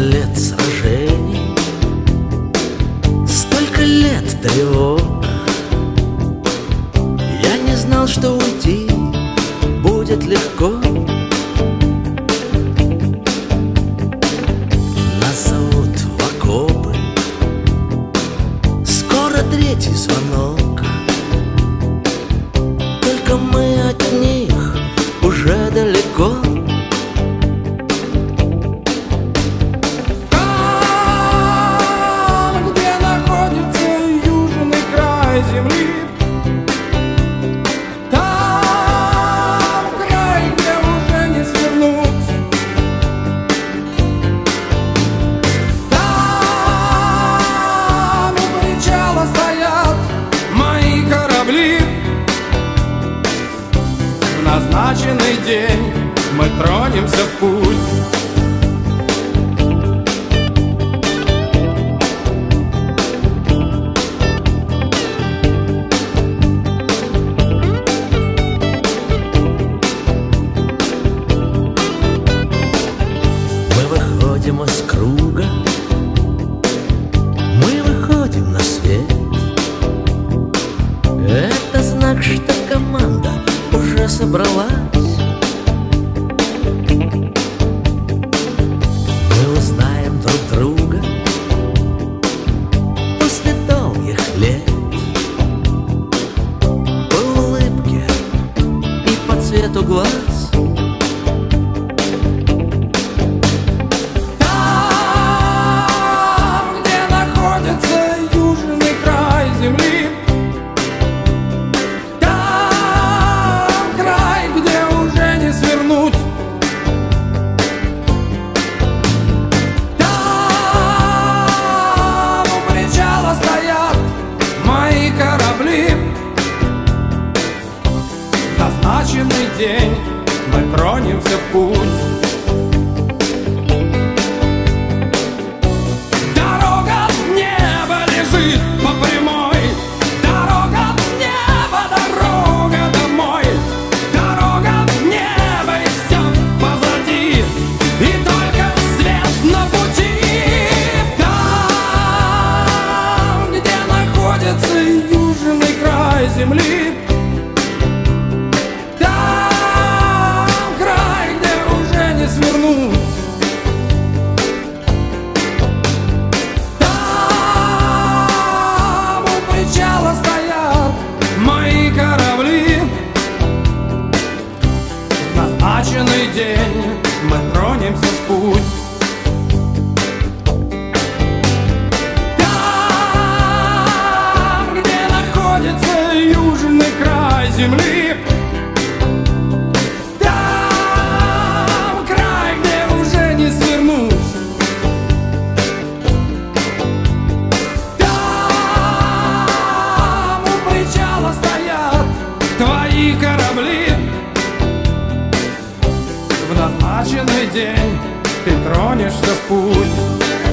лет сражений, столько лет тревог. Я не знал, что уйти будет легко. Нас зовут в окопы, скоро третий звонок. Только мы одни. Назначенный день. Мы тронемся в путь. Выходим из круга. Мы выходим на свет. Это знак, что команда собралась. Мы узнаем друг друга После долгих лет. По улыбке и по цвету глаз день. Мы тронемся в путь назначенный день. Мы тронемся в путь. Там, где находится южный край земли день ты тронешься в путь